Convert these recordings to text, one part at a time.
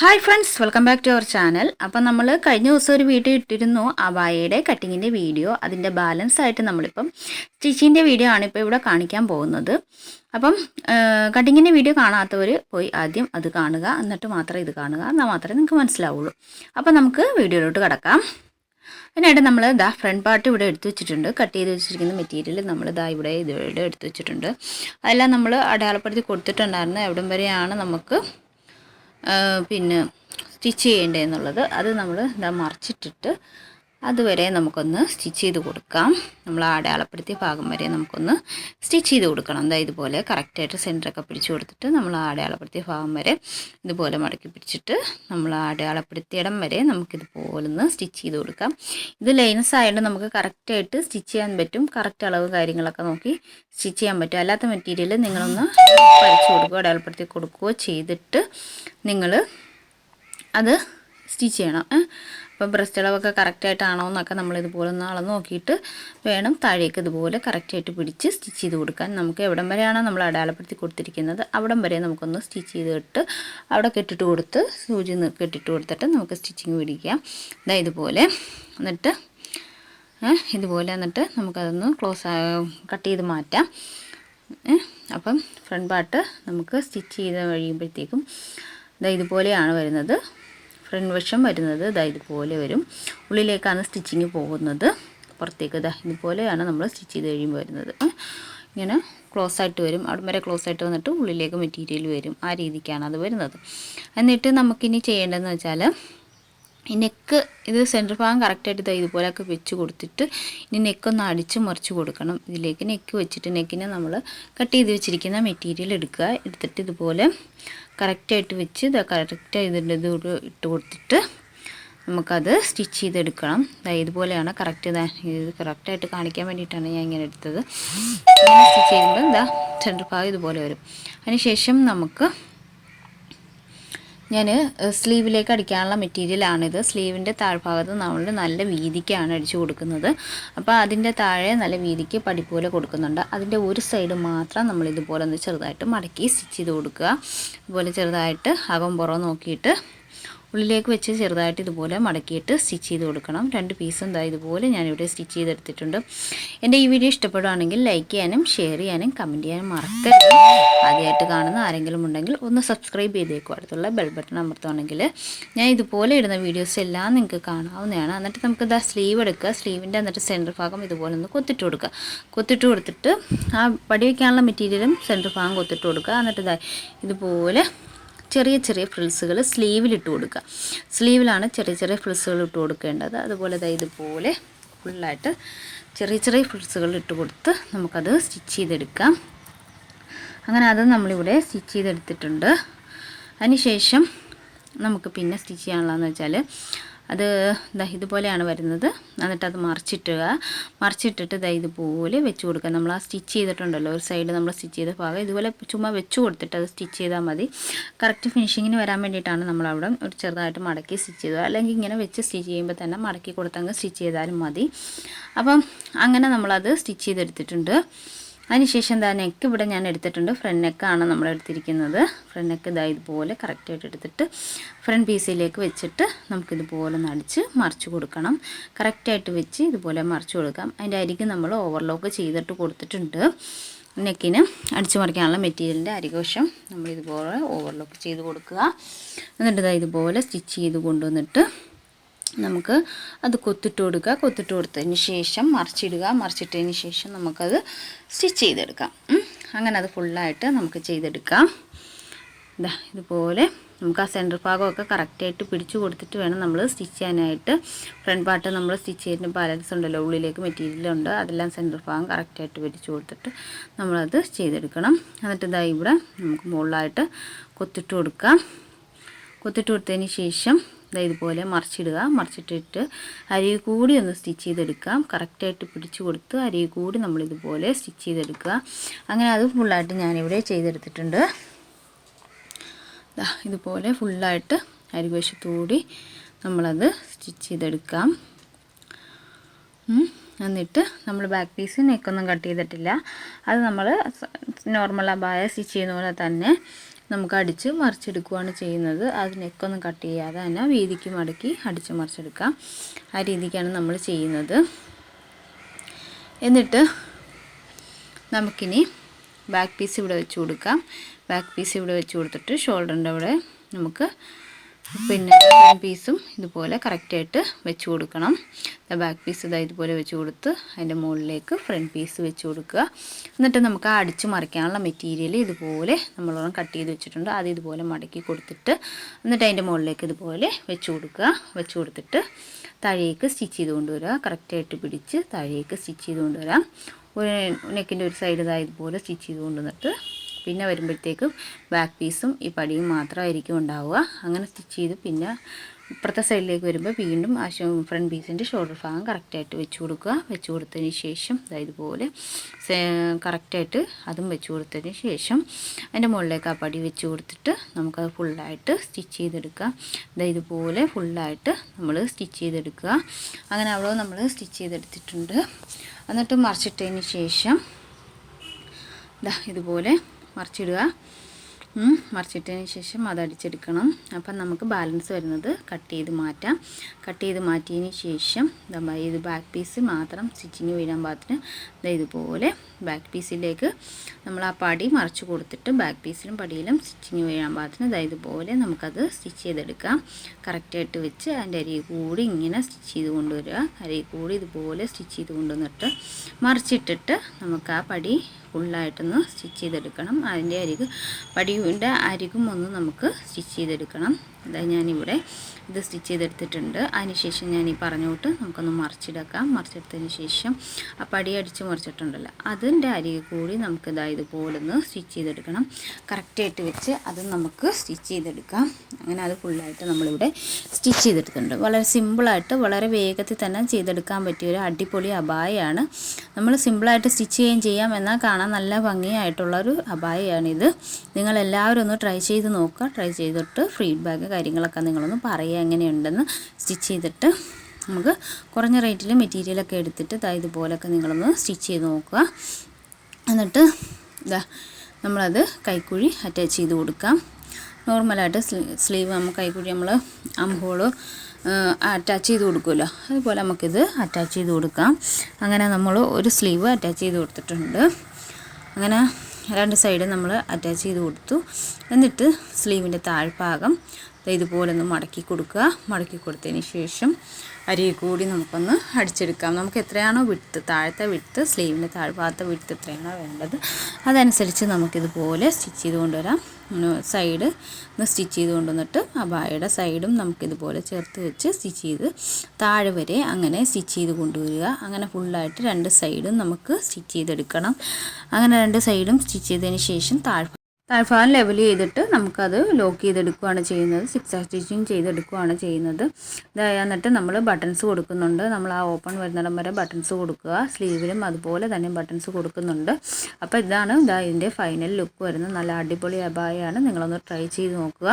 Hi friends welcome back to our channel അപ്പം നമ്മൾ കഴിഞ്ഞ ദിവസം ഒരു വീഡിയോ ഇട്ടിരുന്നു അവായയുടെ കട്ടിങ്ങിന്റെ വീഡിയോ അതിന്റെ ബാലൻസ് ആയിട്ട് നമ്മളിപ്പം സ്റ്റിച്ചിന്റെ വീഡിയോ ആണ് ഇപ്പോൾ ഇവിടെ കാണിക്കാൻ പോകുന്നത്. അപ്പം കട്ടിങ്ങിന്റെ വീഡിയോ കാണാത്തവർ പോയി ആദ്യം അത് കാണുക എന്നിട്ട് മാത്രം ഇത് കാണുക എന്നാൽ മാത്രമേ നിങ്ങൾക്ക് മനസ്സിലാവുള്ളൂ. അപ്പം നമുക്ക് വീഡിയോയിലോട്ട് കിടക്കാം. അതിനായിട്ട് നമ്മൾ ദാ ഫ്രണ്ട് പാർട്ട് ഇവിടെ എടുത്തു വെച്ചിട്ടുണ്ട്. കട്ട് ചെയ്ത് വെച്ചിരിക്കുന്ന മെറ്റീരിയൽ നമ്മൾ ദാ ഇവിടെ ഇതിവിടെ എടുത്തു വെച്ചിട്ടുണ്ട്. അതെല്ലാം നമ്മൾ അടയാളപ്പെടുത്തി കൊടുത്തിട്ടുണ്ടായിരുന്നു. എവിടം വരെയാണ് നമുക്ക് പിന്നെ സ്റ്റിച്ച് ചെയ്യേണ്ടതെന്നുള്ളത് അത് നമ്മൾ ഇതാ മറിച്ചിട്ടിട്ട് അതുവരെ നമുക്കൊന്ന് സ്റ്റിച്ച് ചെയ്ത് കൊടുക്കാം. നമ്മൾ അടയാളപ്പെടുത്തിയ ഭാഗം വരെ നമുക്കൊന്ന് സ്റ്റിച്ച് ചെയ്ത് കൊടുക്കണം. എന്താ ഇതുപോലെ കറക്റ്റായിട്ട് സെന്ററൊക്കെ പിടിച്ചു കൊടുത്തിട്ട് നമ്മൾ അടയാളപ്പെടുത്തിയ ഭാഗം വരെ ഇതുപോലെ മടക്കി പിടിച്ചിട്ട് നമ്മൾ ആ അടയാളപ്പെടുത്തിയിടം വരെ നമുക്കിതുപോലെ ഒന്ന് സ്റ്റിച്ച് ചെയ്ത് കൊടുക്കാം. ഇത് ലൈൻസ് ആയതുകൊണ്ട് നമുക്ക് കറക്റ്റായിട്ട് സ്റ്റിച്ച് ചെയ്യാൻ പറ്റും. കറക്റ്റ് അളവ് കാര്യങ്ങളൊക്കെ നോക്കി സ്റ്റിച്ച് ചെയ്യാൻ പറ്റും. അല്ലാത്ത മെറ്റീരിയൽ നിങ്ങളൊന്ന് വരച്ച് കൊടുക്കുകയോ അടയാളപ്പെടുത്തി കൊടുക്കുകയോ ചെയ്തിട്ട് നിങ്ങൾ അത് സ്റ്റിച്ച് ചെയ്യണം? അപ്പോൾ ബ്രസ്റ്റ് അളവൊക്കെ കറക്റ്റായിട്ടാണോ എന്നൊക്കെ നമ്മൾ ഇതുപോലെ ഒന്ന് അളന്ന് നോക്കിയിട്ട് വേണം താഴേക്ക് ഇതുപോലെ കറക്റ്റായിട്ട് പിടിച്ച് സ്റ്റിച്ച് ചെയ്ത് കൊടുക്കാൻ. നമുക്ക് എവിടം വരെയാണോ നമ്മൾ അടയാളപ്പെടുത്തി കൊടുത്തിരിക്കുന്നത് അവിടം വരെ നമുക്കൊന്ന് സ്റ്റിച്ച് ചെയ്തിട്ട് അവിടെ കെട്ടിട്ട് കൊടുത്ത് സൂചി കെട്ടിട്ട് കൊടുത്തിട്ട് നമുക്ക് സ്റ്റിച്ചിങ് പിടിക്കാം. ഇതാ ഇതുപോലെ. എന്നിട്ട് ഇതുപോലെ എന്നിട്ട് നമുക്കതൊന്ന് ക്ലോസ് കട്ട് ചെയ്ത് മാറ്റാം. അപ്പം ഫ്രണ്ട് പാർട്ട് നമുക്ക് സ്റ്റിച്ച് ചെയ്ത് കഴിയുമ്പോഴത്തേക്കും ഇതാ ഇതുപോലെയാണ് വരുന്നത്. ഫ്രണ്ട് വശം വരുന്നത് ഇതാ ഇതുപോലെ വരും. ഉള്ളിലേക്കാണ് സ്റ്റിച്ചിങ് പോകുന്നത്. പുറത്തേക്ക് ഇതാ ഇതുപോലെയാണ് നമ്മൾ സ്റ്റിച്ച് ചെയ്ത് കഴിയുമ്പോൾ വരുന്നത്. ഇങ്ങനെ ക്ലോസ് ആയിട്ട് വരും. അവിടെ വരെ ക്ലോസ് ആയിട്ട് വന്നിട്ട് ഉള്ളിലേക്ക് മെറ്റീരിയൽ വരും. ആ രീതിക്കാണ് അത് വരുന്നത്. എന്നിട്ട് നമുക്കിനി ചെയ്യേണ്ടതെന്ന് വെച്ചാൽ ഈ നെക്ക് ഇത് സെന്റർ ഭാഗം കറക്റ്റായിട്ട് ഇതാ ഇതുപോലെയൊക്കെ വെച്ച് കൊടുത്തിട്ട് ഇനി നെക്കൊന്ന് അടിച്ച് മറിച്ച് കൊടുക്കണം. ഇതിലേക്ക് നെക്ക് വെച്ചിട്ട് നെക്കിനെ നമ്മൾ കട്ട് ചെയ്ത് വെച്ചിരിക്കുന്ന മെറ്റീരിയൽ എടുക്കുക. എടുത്തിട്ട് ഇതുപോലെ കറക്റ്റായിട്ട് വെച്ച് ഇതാ കറക്റ്റ് ഇതിന്റെ ഇത് ഇട്ട് കൊടുത്തിട്ട് നമുക്കത് സ്റ്റിച്ച് ചെയ്തെടുക്കണം. ഇതുപോലെയാണ് കറക്റ്റ് ഇത് കറക്റ്റായിട്ട് കാണിക്കാൻ വേണ്ടിയിട്ടാണ് ഞാൻ ഇങ്ങനെ എടുത്തത്. സ്റ്റിച്ച് ചെയ്യുമ്പോൾ ഇതാ സെന്റർ ഭാഗം ഇതുപോലെ വരും. അതിനുശേഷം നമുക്ക് ഞാൻ സ്ലീവിലേക്ക് അടിക്കാനുള്ള മെറ്റീരിയലാണിത്. സ്ലീവിന്റെ താഴ്ഭാഗത്ത് നമ്മൾ നല്ല വീതിക്കാണ് അടിച്ചു കൊടുക്കുന്നത്. അപ്പോൾ അതിന്റെ താഴെ നല്ല വീതിക്ക് പടിപ്പോലെ പോലെ കൊടുക്കുന്നുണ്ട്. അതിന്റെ ഒരു സൈഡ് മാത്രം നമ്മൾ ഇതുപോലെ ഒന്ന് ചെറുതായിട്ട് മടക്കി സ്റ്റിച്ച് ചെയ്ത് കൊടുക്കുക. ഇതുപോലെ ചെറുതായിട്ട് അകം പുറം നോക്കിയിട്ട് ഉള്ളിലേക്ക് വെച്ച് ചെറുതായിട്ട് ഇതുപോലെ മടക്കിയിട്ട് സ്റ്റിച്ച് ചെയ്ത് കൊടുക്കണം. രണ്ട് പീസും ദാ ഇതുപോലെ ഞാനിവിടെ സ്റ്റിച്ച് ചെയ്തെടുത്തിട്ടുണ്ട്. എന്റെ ഈ വീഡിയോ ഇഷ്ടപ്പെടുകയാണെങ്കിൽ ലൈക്ക് ചെയ്യാനും ഷെയർ ചെയ്യാനും കമന്റ് ചെയ്യാനും മറക്കരുത്. ആദ്യമായിട്ട് കാണുന്ന ആരെങ്കിലും ഉണ്ടെങ്കിൽ ഒന്ന് സബ്സ്ക്രൈബ് ചെയ്തേക്കും. അടുത്തുള്ള ബെൽ ബട്ടൺ അമർത്തുകയാണെങ്കിൽ ഞാൻ ഇതുപോലെ ഇടുന്ന വീഡിയോസ് എല്ലാം നിങ്ങൾക്ക് കാണാവുന്നതാണ്. എന്നിട്ട് നമുക്ക് ഇതാ സ്ലീവ് എടുക്കുക. സ്ലീവിന്റെ എന്നിട്ട് സെന്റർ ഭാഗം ഇതുപോലെ ഒന്ന് കൊത്തിട്ട് കൊടുക്കുക. കൊത്തിട്ട് കൊടുത്തിട്ട് ആ പടി വയ്ക്കാനുള്ള മെറ്റീരിയലും സെന്റർ ഭാഗം കൊത്തിട്ട് കൊടുക്കുക. എന്നിട്ട് ഇതാ ഇതുപോലെ ചെറിയ ചെറിയ ഫ്രിൽസുകൾ സ്ലീവിലിട്ട് കൊടുക്കുക. സ്ലീവിലാണ് ചെറിയ ചെറിയ ഫ്രിൽസുകൾ ഇട്ട് കൊടുക്കേണ്ടത്. അതുപോലെ ദാ ഇതുപോലെ ഫുള്ളായിട്ട് ചെറിയ ചെറിയ ഫ്രിൽസുകൾ ഇട്ട് കൊടുത്ത് നമുക്കത് സ്റ്റിച്ച് ചെയ്തെടുക്കാം. അങ്ങനെ അത് നമ്മളിവിടെ സ്റ്റിച്ച് ചെയ്തെടുത്തിട്ടുണ്ട്. അതിനുശേഷം നമുക്ക് പിന്നെ സ്റ്റിച്ച് ചെയ്യാനുള്ളതെന്ന് വെച്ചാൽ അത് ദാ ഇതുപോലെയാണ് വരുന്നത്. എന്നിട്ട് അത് മറിച്ചിട്ടുക. മറിച്ചിട്ടിട്ട് ദാ ഇതുപോലെ വെച്ച് കൊടുക്കുക. നമ്മൾ ആ സ്റ്റിച്ച് ചെയ്തിട്ടുണ്ടല്ലോ. ഒരു സൈഡ് നമ്മൾ സ്റ്റിച്ച് ചെയ്ത ഭാഗം ഇതുപോലെ ചുമ്മാ വെച്ച് കൊടുത്തിട്ട് അത് സ്റ്റിച്ച് ചെയ്താൽ മതി. കറക്റ്റ് ഫിനിഷിങ്ങിന് വരാൻ വേണ്ടിയിട്ടാണ് നമ്മളവിടെ ഒരു ചെറുതായിട്ട് മടക്കി സ്റ്റിച്ച് ചെയ്തത്. അല്ലെങ്കിൽ ഇങ്ങനെ വെച്ച് സ്റ്റിച്ച് ചെയ്യുമ്പോൾ തന്നെ മടക്കി കൊടുത്തങ്ങ് സ്റ്റിച്ച് ചെയ്താലും മതി. അപ്പം അങ്ങനെ നമ്മളത് സ്റ്റിച്ച് ചെയ്തെടുത്തിട്ടുണ്ട്. അതിനുശേഷം എന്താ നെക്ക് ഇവിടെ ഞാൻ എടുത്തിട്ടുണ്ട്. ഫ്രണ്ട് നെക്കാണ് നമ്മൾ എടുത്തിരിക്കുന്നത്. ഫ്രണ്ട് നെക്ക് ഇതാ ഇതുപോലെ കറക്റ്റായിട്ട് എടുത്തിട്ട് ഫ്രണ്ട് പീസിലേക്ക് വെച്ചിട്ട് നമുക്കിതുപോലെ നടിച്ച് മറിച്ച് കൊടുക്കണം. കറക്റ്റായിട്ട് വെച്ച് ഇതുപോലെ മറിച്ച് കൊടുക്കാം. അതിന്റെ അരികെ നമ്മൾ ഓവർലോക്ക് ചെയ്തിട്ട് കൊടുത്തിട്ടുണ്ട്. നെക്കിന് അടിച്ചു മറിക്കാനുള്ള മെറ്റീരിയലിന്റെ അരികോശം നമ്മൾ ഇതുപോലെ ഓവർലോക്ക് ചെയ്ത് കൊടുക്കുക. എന്നിട്ട് ഇതാ ഇതുപോലെ സ്റ്റിച്ച് ചെയ്ത് കൊണ്ടുവന്നിട്ട് നമുക്ക് അത് കൊത്തിട്ട് കൊടുക്കുക. കൊത്തിട്ട് കൊടുത്തതിന് ശേഷം മറിച്ചിടുക. മറിച്ചിട്ടതിന് ശേഷം നമുക്കത് സ്റ്റിച്ച് ചെയ്തെടുക്കാം. അങ്ങനെ അത് ഫുള്ളായിട്ട് നമുക്ക് ചെയ്തെടുക്കാം. ഇതാ ഇതുപോലെ നമുക്ക് ആ സെന്റർ ഭാഗമൊക്കെ കറക്റ്റായിട്ട് പിടിച്ചു കൊടുത്തിട്ട് വേണം നമ്മൾ സ്റ്റിച്ച് ചെയ്യാനായിട്ട്. ഫ്രണ്ട് പാർട്ട് നമ്മൾ സ്റ്റിച്ച് ചെയ്യുന്ന ബാലൻസ് ഉണ്ടല്ലോ ഉള്ളിലേക്ക് മെറ്റീരിയലുണ്ട് അതെല്ലാം സെന്റർ ഭാഗം കറക്റ്റായിട്ട് പിടിച്ചു കൊടുത്തിട്ട് നമ്മളത് ചെയ്തെടുക്കണം. എന്നിട്ട് ഇതാ ഇവിടെ നമുക്ക് മുകളിലായിട്ട് കൊത്തിട്ട് കൊടുക്കാം. കൊത്തിട്ട് കൊടുത്തതിന് ശേഷം ഇതുപോലെ മറിച്ചിടുക. മറിച്ചിട്ടിട്ട് അരിയിൽ കൂടി ഒന്ന് സ്റ്റിച്ച് ചെയ്തെടുക്കാം. കറക്റ്റായിട്ട് പിടിച്ചു കൊടുത്ത് അരിയിൽ കൂടി നമ്മൾ ഇതുപോലെ സ്റ്റിച്ച് ചെയ്തെടുക്കുക. അങ്ങനെ അത് ഫുള്ളായിട്ട് ഞാനിവിടെ ചെയ്തെടുത്തിട്ടുണ്ട്. ഇതുപോലെ ഫുള്ളായിട്ട് അരിവശത്തുകൂടി നമ്മളത് സ്റ്റിച്ച് ചെയ്തെടുക്കാം. എന്നിട്ട് നമ്മൾ ബാക്ക് പീസ് നെക്കൊന്നും കട്ട് ചെയ്തിട്ടില്ല. അത് നമ്മൾ നോർമൽ അബായ സ്റ്റിച്ച് ചെയ്യുന്ന പോലെ തന്നെ നമുക്ക് അടിച്ച് മറിച്ചെടുക്കുകയാണ് ചെയ്യുന്നത് അതിനൊക്കെ കട്ട് ചെയ്യാതെ തന്നെ വീതിക്ക് മടക്കി അടിച്ച് മറിച്ചെടുക്കാം. ആ രീതിക്കാണ് നമ്മൾ ചെയ്യുന്നത്. എന്നിട്ട് നമുക്കിനി ബാക്ക് പീസ് ഇവിടെ വെച്ച് കൊടുക്കാം. ബാക്ക് പീസ് ഇവിടെ വെച്ച് കൊടുത്തിട്ട് ഷോൾഡറിന്റെ അവിടെ നമുക്ക് പിന്നെ ഫ്രണ്ട് പീസും ഇതുപോലെ കറക്റ്റായിട്ട് വെച്ച് കൊടുക്കണം. ബാക്ക് പീസ് ഇതാ ഇതുപോലെ വെച്ച് കൊടുത്ത് അതിന്റെ മുകളിലേക്ക് ഫ്രണ്ട് പീസ് വെച്ച് കൊടുക്കുക. എന്നിട്ട് നമുക്ക് ആ അടിച്ചു മറിക്കാനുള്ള മെറ്റീരിയൽ ഇതുപോലെ നമ്മളോളം കട്ട് ചെയ്ത് വെച്ചിട്ടുണ്ട്. അത് ഇതുപോലെ മടക്കി കൊടുത്തിട്ട് എന്നിട്ട് അതിന്റെ മുകളിലേക്ക് ഇതുപോലെ വെച്ച് കൊടുക്കുക. വെച്ച് കൊടുത്തിട്ട് താഴേക്ക് സ്റ്റിച്ച് ചെയ്ത് കൊണ്ടുവരിക. കറക്റ്റായിട്ട് പിടിച്ച് താഴേക്ക് സ്റ്റിച്ച് ചെയ്ത് കൊണ്ടുവരാം. ഒരു നെക്കിന്റെ ഒരു സൈഡ് ഇതായതുപോലെ സ്റ്റിച്ച് ചെയ്ത് കൊണ്ടുവന്നിട്ട് പിന്നെ വരുമ്പോഴത്തേക്കും ബാക്ക് പീസും ഈ പടിയും മാത്രമായിരിക്കും ഉണ്ടാവുക. അങ്ങനെ സ്റ്റിച്ച് ചെയ്ത് പിന്നെ ഇപ്പുറത്തെ സൈഡിലേക്ക് വരുമ്പോൾ വീണ്ടും ആ ഫ്രണ്ട് പീസിന്റെ ഷോൾഡർ ഭാഗം കറക്റ്റായിട്ട് വെച്ച് കൊടുക്കുക. വെച്ച് കൊടുത്തതിന് ശേഷം ഇതുപോലെ കറക്റ്റായിട്ട് അതും വെച്ച് കൊടുത്തതിന് ശേഷം അതിന്റെ മുകളിലേക്ക് ആ പടി വെച്ച് കൊടുത്തിട്ട് നമുക്കത് ഫുള്ളായിട്ട് സ്റ്റിച്ച് ചെയ്തെടുക്കുക. ഇതുപോലെ ഫുള്ളായിട്ട് നമ്മൾ സ്റ്റിച്ച് ചെയ്തെടുക്കുക. അങ്ങനെ അവിടെ നമ്മൾ സ്റ്റിച്ച് ചെയ്തെടുത്തിട്ടുണ്ട്. എന്നിട്ട് മറിച്ചിട്ടതിന് ശേഷം ഇതാ ഇതുപോലെ മറിച്ചിടുക. മറിച്ചിട്ടതിന് ശേഷം അത് അടിച്ചെടുക്കണം. അപ്പം നമുക്ക് ബാലൻസ് വരുന്നത് കട്ട് ചെയ്ത് മാറ്റാം. കട്ട് ചെയ്ത് മാറ്റിയതിന് ശേഷം ഇത് ബാക്ക് പീസ് മാത്രം സ്റ്റിച്ചിങ് വീഴാൻ പാകത്തിന് ഇതുപോലെ ബാക്ക് പീസിലേക്ക് നമ്മൾ ആ പടി മറിച്ച് കൊടുത്തിട്ട് ബാക്ക് പീസിലും പടിയിലും സ്റ്റിച്ചിങ് വീഴാൻ പാകത്തിന് ഇതുപോലെ നമുക്കത് സ്റ്റിച്ച് ചെയ്തെടുക്കാം. കറക്റ്റായിട്ട് വെച്ച് അതിന്റെ അരി കൂടി ഇങ്ങനെ സ്റ്റിച്ച് ചെയ്ത് കൊണ്ടുവരിക. അരി കൂടി ഇതുപോലെ സ്റ്റിച്ച് ചെയ്ത് കൊണ്ടുവന്നിട്ട് മറിച്ചിട്ടിട്ട് നമുക്ക് ആ പടി ഫുള്ളായിട്ടൊന്ന് സ്റ്റിച്ച് ചെയ്തെടുക്കണം. അതിന്റെ അരിക് പടിയുടെ അരികും ഒന്ന് നമുക്ക് സ്റ്റിച്ച് ചെയ്തെടുക്കണം. അതായത് ഞാനിവിടെ ഇത് സ്റ്റിച്ച് ചെയ്തെടുത്തിട്ടുണ്ട്. അതിനുശേഷം ഞാൻ ഈ പറഞ്ഞോട്ട് നമുക്കൊന്ന് മറിച്ചെടുക്കാം. മറിച്ചെടുത്തതിന് ശേഷം ആ പടി അടിച്ച് മറിച്ചിട്ടുണ്ടല്ലോ. അതിന്റെ അരികെ കൂടി നമുക്ക് ഇതായത് ഇതുപോലെ ഒന്ന് സ്റ്റിച്ച് ചെയ്തെടുക്കണം കറക്റ്റായിട്ട് വെച്ച് അത് നമുക്ക് സ്റ്റിച്ച് ചെയ്തെടുക്കാം. അങ്ങനെ അത് ഫുള്ളായിട്ട് നമ്മളിവിടെ സ്റ്റിച്ച് ചെയ്തെടുത്തിട്ടുണ്ട്. വളരെ സിമ്പിളായിട്ട് വളരെ വേഗത്തിൽ തന്നെ ചെയ്തെടുക്കാൻ പറ്റിയ ഒരു അടിപൊളി അബായാണ് നമ്മൾ സിമ്പിളായിട്ട് സ്റ്റിച്ച് ചെയ്യുകയും ചെയ്യാം. എന്നാൽ നല്ല ഭംഗിയായിട്ടുള്ളൊരു അബായയാണിത് നിങ്ങളെല്ലാവരും ഒന്ന് ട്രൈ ചെയ്ത് നോക്കുക. ട്രൈ ചെയ്തിട്ട് ഫീഡ്ബാക്ക് കാര്യങ്ങളൊക്കെ നിങ്ങളൊന്ന് പറയുക എങ്ങനെയുണ്ടെന്ന് സ്റ്റിച്ച് ചെയ്തിട്ട് നമുക്ക് കുറഞ്ഞ റേറ്റിൽ മെറ്റീരിയലൊക്കെ എടുത്തിട്ട് ഇതാ ഇതുപോലൊക്കെ നിങ്ങളൊന്ന് സ്റ്റിച്ച് ചെയ്ത് നോക്കുക. എന്നിട്ട് ഇതാ നമ്മളത് കൈക്കുഴി അറ്റാച്ച് ചെയ്ത് കൊടുക്കാം. നോർമലായിട്ട് സ്ലീവ് നമുക്ക് കൈക്കുഴി നമ്മൾ അംഹോൾ അറ്റാച്ച് ചെയ്ത് കൊടുക്കുമല്ലോ അതുപോലെ നമുക്കിത് അറ്റാച്ച് ചെയ്ത് കൊടുക്കാം. അങ്ങനെ നമ്മൾ ഒരു സ്ലീവ് അറ്റാച്ച് ചെയ്ത് കൊടുത്തിട്ടുണ്ട്. അങ്ങനെ രണ്ട് സൈഡ് നമ്മൾ അറ്റാച്ച് ചെയ്ത് കൊടുത്തു. എന്നിട്ട് സ്ലീവിന്റെ താഴ്ഭാഗം ഇതുപോലെ ഒന്ന് മടക്കി കൊടുക്കുക. മടക്കി കൊടുത്തതിന് ശേഷം അരി കൂടി നമുക്കൊന്ന് അടിച്ചെടുക്കാം. നമുക്ക് എത്രയാണോ വിട്ട് താഴത്തെ വിട്ട് സ്ലീവിന്റെ താഴ്ഭാഗത്തെ വിട്ട് എത്രയാണോ വേണ്ടത് അതനുസരിച്ച് നമുക്കിതുപോലെ സ്റ്റിച്ച് ചെയ്ത് കൊണ്ടുവരാം സൈഡ് ഒന്ന് സ്റ്റിച്ച് ചെയ്ത് കൊണ്ടുവന്നിട്ട് ആ ബായുടെ സൈഡും നമുക്കിതുപോലെ ചേർത്ത് വെച്ച് സ്റ്റിച്ച് ചെയ്ത് താഴെ വരെ അങ്ങനെ സ്റ്റിച്ച് ചെയ്ത് കൊണ്ടുവരിക. അങ്ങനെ ഫുള്ളായിട്ട് രണ്ട് സൈഡും നമുക്ക് സ്റ്റിച്ച് ചെയ്തെടുക്കണം. അങ്ങനെ രണ്ട് സൈഡും സ്റ്റിച്ച് ചെയ്തതിന് ശേഷം താഴ് താഴ്ഭാഗം ലെവൽ ചെയ്തിട്ട് നമുക്കത് ലോക്ക് ചെയ്തെടുക്കുകയാണ് ചെയ്യുന്നത്. സിക്സ് സ്റ്റിച്ചിങ് ചെയ്തെടുക്കുകയാണ് ചെയ്യുന്നത്. എന്നിട്ട് നമ്മൾ ബട്ടൺസ് കൊടുക്കുന്നുണ്ട്. നമ്മൾ ആ ഓപ്പൺ വരുന്നിടം വരെ ബട്ടൺസ് കൊടുക്കുക. സ്ലീവിലും അതുപോലെ തന്നെ ബട്ടൺസ് കൊടുക്കുന്നുണ്ട്. അപ്പോൾ ഇതാണ് ഇതാ ഇതിന്റെ ഫൈനൽ ലുക്ക് വരുന്നത്. നല്ല അടിപൊളി അബായാണ്. നിങ്ങളൊന്ന് ട്രൈ ചെയ്ത് നോക്കുക.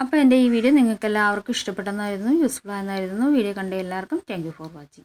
അപ്പോൾ എന്റെ ഈ വീഡിയോ നിങ്ങൾക്ക് എല്ലാവർക്കും ഇഷ്ടപ്പെട്ടെന്നായിരുന്നു യൂസ്ഫുൾ ആയെന്നായിരുന്നു. വീഡിയോ കണ്ട എല്ലാവർക്കും താങ്ക് ഫോർ വാച്ചിങ്